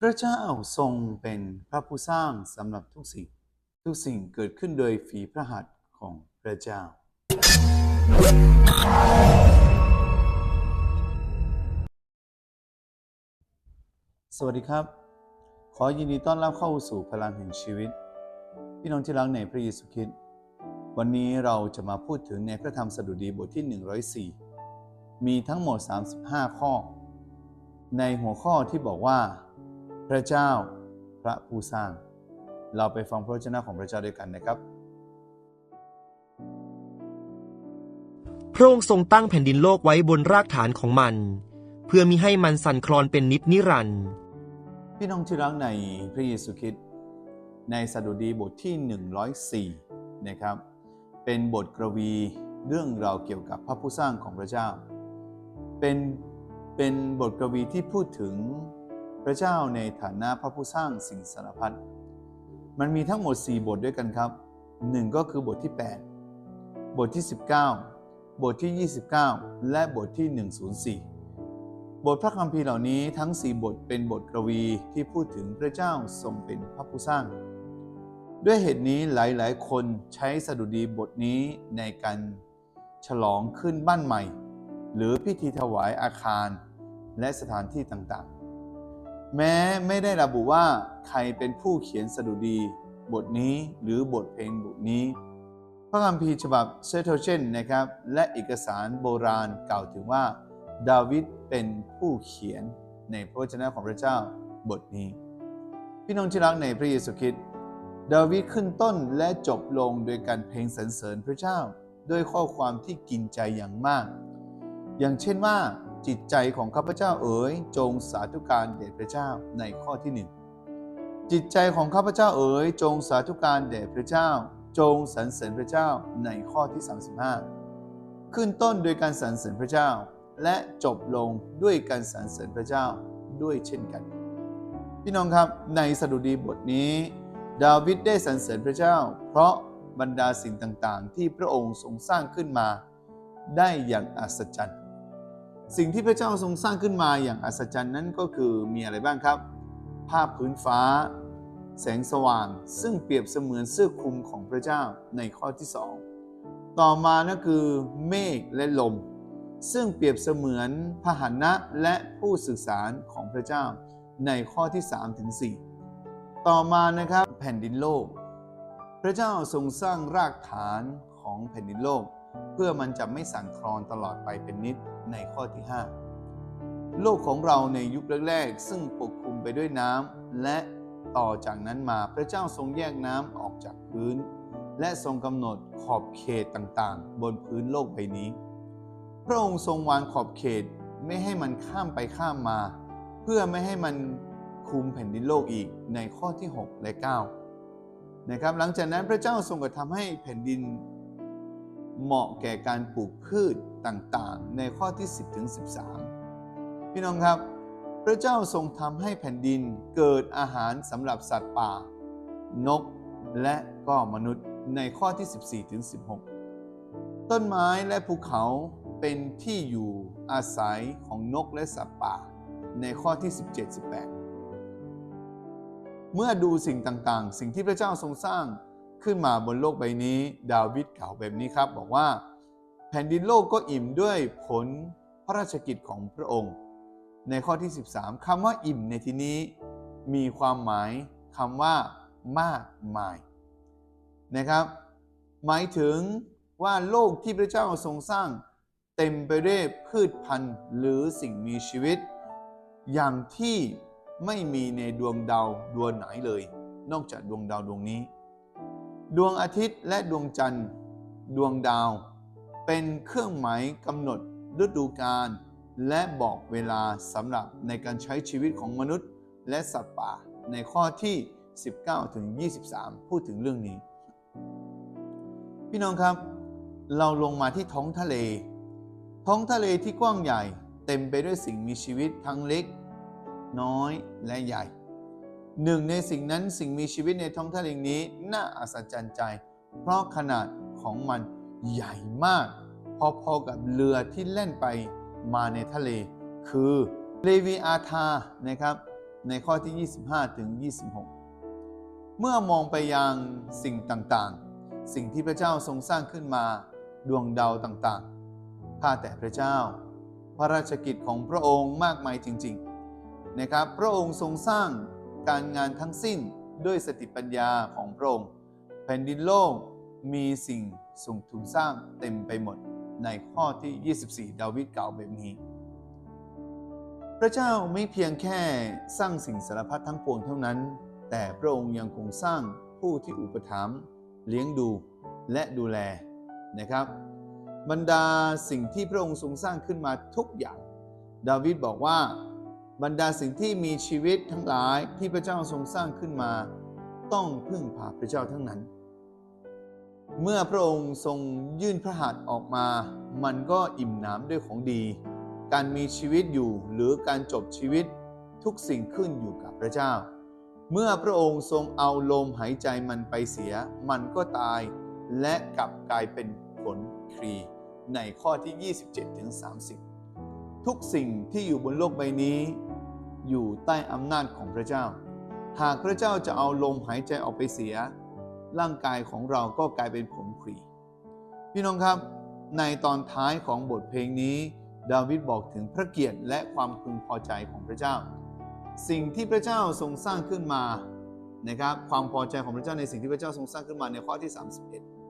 พระเจ้าทรงเป็นพระผู้สร้างสำหรับทุกสิ่ง ทุกสิ่งเกิดขึ้นโดยฝีพระหัตถ์ของพระเจ้า สวัสดีครับ ขอยินดีต้อนรับเข้าสู่พลังแห่งชีวิต พี่น้องที่รักในพระเยซูคริสต์วันนี้เราจะมาพูดถึงในพระธรรมสดุดีบทที่ 104 มีทั้งหมด 35 ข้อ ในหัวข้อที่บอกว่า พระเจ้าพระผู้สร้าง เราไปฟังพระวจนะของพระเจ้าด้วยกันนะครับ พระองค์ทรงตั้งแผ่นดินโลกไว้บนรากฐานของมัน เพื่อมิให้มันสั่นคลอนเป็นนิจนิรันดร์พี่น้องที่รักในพระเยซูคริสต์ในสดุดีบทที่ 104 นะครับ เป็นบทกวีเรื่องราวเกี่ยวกับพระผู้สร้างของพระเจ้า เป็นเป็นบทกวีที่พูดถึง พระเจ้าในฐานะพระผู้สร้างสิ่งสารพัดมันมีทั้งหมด 4 บทด้วยกันครับหนึ่งก็คือบทที่ 8 บทที่ 19 บทที่ 29 และบทที่ 104 บทพระคัมภีร์เหล่านี้ทั้ง 4 บทเป็นบทกวีที่พูดถึงพระเจ้าทรงเป็นพระผู้สร้าง ด้วยเหตุนี้หลายๆ คนใช้สดุดีบทนี้ในการฉลองขึ้นบ้านใหม่ หรือพิธีถวายอาคารและสถานที่ต่างๆ แม้ไม่ได้ระบุว่าใครเป็นผู้เขียนสดุดี บทนี้หรือบทเพลงบทนี้ พระคัมภีร์ฉบับเซโทเชนนะครับ และเอกสารโบราณกล่าวถึงว่า ดาวิดเป็นผู้เขียนในพระวจนะของพระเจ้าบทนี้ พี่น้องที่รักในพระเยซูคริสต์ดาวิดขึ้นต้นและจบลงโดยการเพลงสรรเสริญพระเจ้า ด้วยข้อความที่กินใจอย่างมาก อย่างเช่นว่า จิตใจของข้าพเจ้าเอ๋ยจงสาธุการแด่พระเจ้าในข้อที่หนึ่งจิตใจของข้าพเจ้าเอ๋ยจงสาธุการแด่พระเจ้า จงสรรเสริญพระเจ้าในข้อที่ 35 ขึ้นต้นโดยการสรรเสริญพระเจ้า และจบลงด้วยการสรรเสริญพระเจ้าด้วยเช่นกัน พี่น้องครับในสดุดีบทนี้ ดาวิดได้สรรเสริญพระเจ้า เพราะบรรดาสิ่งต่างๆ ที่พระองค์ทรงสร้างขึ้นมา ได้อย่างอัศจรรย์ สิ่งที่พระเจ้าทรงสร้างขึ้นมาอย่างอัศจรรย์นั้นก็คือมีอะไรบ้างครับ ภาพพื้นฟ้า แสงสว่าง ซึ่งเปรียบเสมือนเสื้อคลุมของพระเจ้าในข้อที่สองต่อมานั่นคือเมฆและลม ซึ่งเปรียบเสมือนพหนะและผู้สื่อสารของพระเจ้าในข้อที่3ถึง4ต่อมานะครับแผ่นดินโลก พระเจ้าทรงสร้างรากฐานของแผ่นดินโลก เพื่อมันจะไม่สั่นคลอนตลอดไปเป็นนิด ในข้อที่ 5 โลกของเราในยุคแรกๆ ซึ่งปกคลุมไปด้วยน้ำและต่อจากนั้นมาพระเจ้าทรงแยกน้ำออกจากพื้น และทรงกำหนดขอบเขตต่างๆ บนพื้นโลกใบนี้ พระองค์ทรงวางขอบเขตไม่ให้มันข้ามไปข้ามมา เพื่อไม่ให้มันคุมแผ่นดินโลกอีกในข้อที่ 6 และ 9 นะครับ หลังจากนั้นพระเจ้าทรงกระทำให้แผ่นดินเหมาะแก่การปลูกพืช ต่างๆ ในข้อที่ 10ถึง13 พี่น้องครับ พระเจ้าทรงทำให้แผ่นดินเกิดอาหารสำหรับสัตว์ป่า นกและก็มนุษย์ในข้อที่ 14ถึง16 ต้นไม้และภูเขาเป็นที่อยู่อาศัยของนกและสัตว์ป่า ในข้อที่ 17-18 เมื่อดูสิ่งต่างๆ สิ่งที่พระเจ้าทรงสร้างขึ้นมาบนโลกใบนี้ ดาวิดกล่าวแบบนี้ครับ บอกว่า ผ่นดินโลกก็อิ่มด้วยผลพระราชกิจของพระองค์ ในข้อที่ 13คำว่าอิ่มในที่นี้มีความหมายคำว่ามากมายนะครับ หมายถึงว่าโลกที่พระเจ้าทรงสร้างเต็มไปด้วยพืชพันธุ์หรือสิ่งมีชีวิต อย่างที่ไม่มีในดวงดาวดวงไหนเลย นอกจากดวงดาวดวงนี้ ดวงอาทิตย์และดวงจันทร์ ดวงดาว เป็นเครื่องหมายกำหนดฤดูกาลและบอกเวลาสำหรับในการใช้ชีวิตของมนุษย์ และสัตว์ป่าในข้อที่ 19ถึง23 พูดถึงเรื่องนี้ พี่น้องครับ เราลงมาที่ท้องทะเล ท้องทะเลที่กว้างใหญ่เต็มไปด้วยสิ่งมีชีวิตทั้งเล็ก น้อยและใหญ่ หนึ่งในสิ่งนั้นสิ่งมีชีวิตในท้องทะเลนี้น่าอัศจรรย์ใจ เพราะขนาดของมัน ใหญ่มาก พอๆกับเรือที่แล่นไปมาในทะเล คือเลวีอาธานะครับในข้อที่ 25 ถึง 26 เมื่อมองไปยังสิ่งต่างๆ สิ่งที่พระเจ้าทรงสร้างขึ้นมาดวงดาวต่างๆ ข้าแต่พระเจ้า พระราชกิจของพระองค์มากมายจริงๆนะครับพระองค์ทรงสร้างการงานทั้งสิ้นด้วยสติปัญญาของพระองค์ แผ่นดินโลกมีสิ่ง สูงถูกสร้างเต็มไปหมดในข้อที่ 24 ดาวิดกล่าวแบบนี้ พระเจ้าไม่เพียงแค่สร้างสิ่งสารพัดทั้งปวงเท่านั้น แต่พระองค์ยังคงสร้างผู้ที่อุปถัมภ์เลี้ยงดูและดูแลนะครับ บรรดาสิ่งที่พระองค์ทรงสร้างขึ้นมาทุกอย่าง ดาวิดบอกว่า บรรดาสิ่งที่มีชีวิตทั้งหลายที่พระเจ้าทรงสร้างขึ้นมา ต้องพึ่งพาพระเจ้าทั้งนั้น เมื่อพระองค์ทรงยื่นพระหัตถ์ออกมา มันก็อิ่มหนำด้วยของดี การมีชีวิตอยู่หรือการจบชีวิตทุกสิ่งขึ้นอยู่กับพระเจ้า เมื่อพระองค์ทรงเอาลมหายใจมันไปเสีย มันก็ตายและกลับกลายเป็นผลครีในข้อที่ 27ถึง30ทุกสิ่งที่อยู่บนโลกใบนี้ อยู่ใต้อำนาจของพระเจ้า หากพระเจ้าจะเอาลมหายใจออกไปเสีย ร่างกายของเราก็กลายเป็นผลครีพี่น้องครับ ในตอนท้ายของบทเพลงนี้ ดาวิดบอกถึงพระเกียรติและความพึงพอใจของพระเจ้า สิ่งที่พระเจ้าทรงสร้างขึ้นมานะครับความพอใจของพระเจ้าในสิ่งที่พระเจ้าทรงสร้างขึ้นมาในข้อที่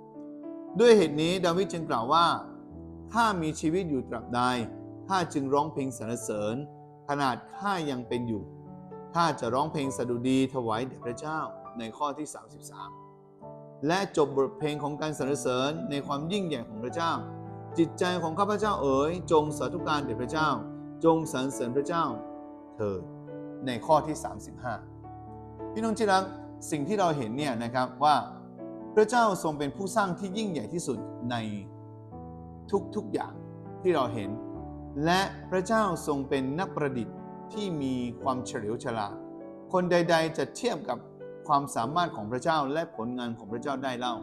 31 ด้วยเหตุนี้ดาวิดจึงกล่าวว่าข้ามีชีวิตอยู่ตราบใดข้าจึงร้องเพลงสรรเสริญ ขนาดข้ายังเป็นอยู่ข้าจะร้องเพลงสดุดีถวายแด่พระเจ้าในข้อที่ 33 และจบบทเพลงของการสรรเสริญในความยิ่งใหญ่ของพระเจ้า จิตใจของข้าพเจ้าเอ๋ยจงสาธุการแด่พระเจ้า จงสรรเสริญพระเจ้าเถิดในข้อที่ 35 พี่น้องที่รักสิ่งที่เราเห็นเนี่ยนะครับว่าพระเจ้าทรงเป็นผู้สร้างที่ยิ่งใหญ่ที่สุดในทุกๆอย่างที่เราเห็น และพระเจ้าทรงเป็นนักประดิษฐ์ที่มีความเฉลียวฉลาด คนใด ๆ จะเทียบกับ ความสามารถของพระเจ้าและผลงานของพระเจ้าได้เล่า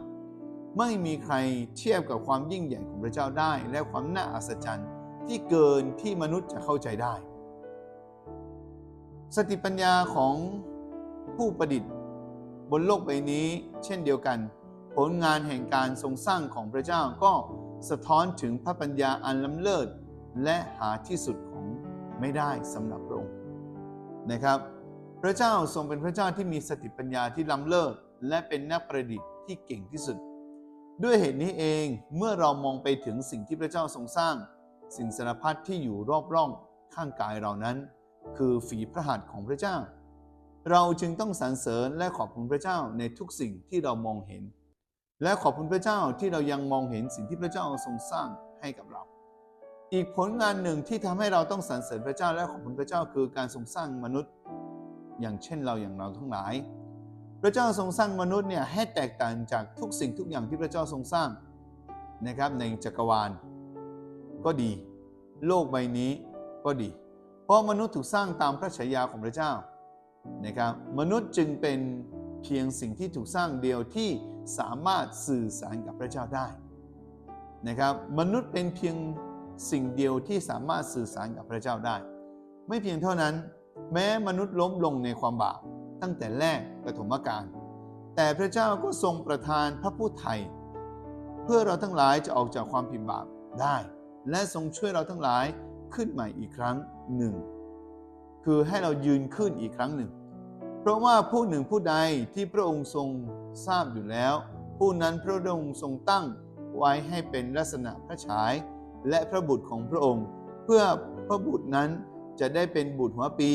ไม่มีใครเทียบกับความยิ่งใหญ่ของพระเจ้าได้ และความน่าอัศจรรย์ที่เกินที่มนุษย์จะเข้าใจได้ สติปัญญาของผู้ประดิษฐ์ บนโลกใบนี้ เช่นเดียวกัน ผลงานแห่งการทรงสร้างของพระเจ้าก็สะท้อนถึงพระปัญญาอันล้ำเลิศและหาที่สุดของไม่ได้สำหรับพระองค์นะครับ พระเจ้าทรงเป็นพระเจ้าที่มีสติปัญญาที่ล้ำเลิศและเป็นนักประดิษฐ์ที่เก่งที่สุด ด้วยเหตุนี้เองเมื่อเรามองไปถึงสิ่งที่พระเจ้าทรงสร้าง สิ่งสารพัดที่อยู่รอบร่องข้างกายเรานั้น คือฝีพระหัตถ์ของพระเจ้า เราจึงต้องสรรเสริญและขอบคุณพระเจ้าในทุกสิ่งที่เรามองเห็น และขอบคุณพระเจ้าที่เรายังมองเห็นสิ่งที่พระเจ้าทรงสร้างให้กับเรา อีกผลงานหนึ่งที่ทำให้เราต้องสรรเสริญพระเจ้าและขอบคุณพระเจ้าคือการทรงสร้างมนุษย์ อย่างเช่นเราอย่างเราทั้งหลาย พระเจ้าทรงสร้างมนุษย์เนี่ยให้แตกต่างจากทุกสิ่งทุกอย่างที่พระเจ้าทรงสร้างนะครับในจักรวาล ก็ดี โลกใบนี้ก็ดี เพราะมนุษย์ถูกสร้างตามพระฉายาของพระเจ้านะครับมนุษย์จึงเป็นเพียงสิ่งที่ถูกสร้างเดียวที่สามารถสื่อสารกับพระเจ้าได้นะครับมนุษย์เป็นเพียงสิ่งเดียวที่สามารถสื่อสารกับพระเจ้าได้ ไม่เพียงเท่านั้น แม้มนุษย์ล้มลงในความบาปตั้งแต่แรกปฐมกาลแต่พระเจ้าก็ทรงประทานพระผู้ไทย เพื่อเราทั้งหลายจะออกจากความผิดบาปได้ และทรงช่วยเราทั้งหลายขึ้นใหม่อีกครั้งหนึ่ง คือให้เรายืนขึ้นอีกครั้งหนึ่ง เพราะว่าผู้หนึ่งผู้ใดที่พระองค์ทรงทราบอยู่แล้ว ผู้นั้นพระองค์ทรงตั้งไว้ให้เป็นลักษณะพระฉาย และพระบุตรของพระองค์ เพื่อพระบุตรนั้น จะได้เป็นบุตรหัวปี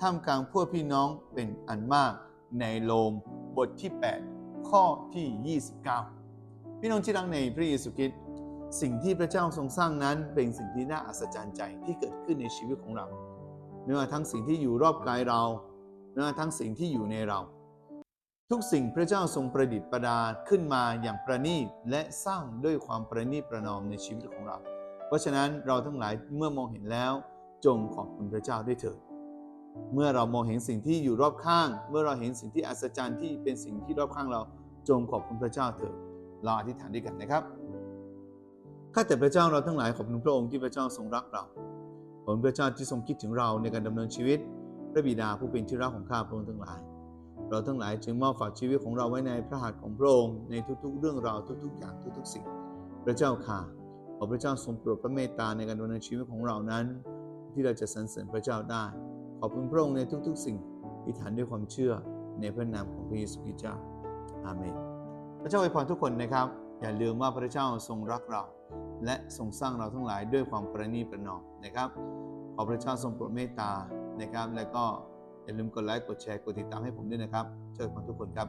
ท่ามกลางพวกพี่น้องเป็นอันมากในโลมบทที่ 8 ข้อที่ 29 พี่น้องที่รักในพระเยซูคริสต์สิ่งที่พระเจ้าทรงสร้างนั้นเป็นสิ่งที่น่าอัศจรรย์ใจที่เกิดขึ้นในชีวิตของเราไม่ว่าทั้งสิ่งที่อยู่รอบกายเราไม่ว่าทั้งสิ่งที่อยู่ในเรา ทุกสิ่งพระเจ้าทรงประดิษฐ์ประดาขึ้นมาอย่างประณีตและสร้างด้วยความประณีตประนอมในชีวิตของเรา เพราะฉะนั้นเราทั้งหลายเมื่อมองเห็นแล้ว จงขอบคุณพระเจ้าด้วยเถิด เมื่อเรามองเห็นสิ่งที่อยู่รอบข้าง เมื่อเราเห็นสิ่งที่อัศจรรย์ที่เป็นสิ่งที่รอบข้างเราจงขอบคุณพระเจ้าเถิด เราอธิษฐานด้วยกันนะครับข้าแต่พระเจ้าเราทั้งหลายขอบคุณพระองค์ที่พระเจ้าทรงรักเราขอบคุณพระเจ้าที่ทรงคิดถึงเราในการดำเนินชีวิต พระบิดาผู้เป็นที่รักของข้าพระองค์ทั้งหลาย เราทั้งหลายจึงมอบฝากชีวิตของเราไว้ในพระหัตถ์ของพระองค์ในทุกๆ เรื่องราวทุกๆ อย่างทุกๆ สิ่ง พระเจ้าค่ะขอพระเจ้าทรงโปรดพระเมตตาในการดำเนินชีวิตของเรานั้น ที่เราจะสรรเสริญพระเจ้าได้ ขอบคุณพระองค์ในทุกๆ สิ่งที่ฐานด้วยความเชื่อในพระนามของพระเยซูคริสต์เจ้าอาเมน พระเจ้าอวยพรทุกคนนะครับ อย่าลืมว่าพระเจ้าทรงรักเรา และทรงสร้างเราทั้งหลายด้วยความประนีประนอมนะครับ ขอพระเจ้าทรงโปรดเมตตานะครับ และก็อย่าลืมกดไลค์กดแชร์กดติดตามให้ผมด้วยนะครับเจอกันทุกคนครับ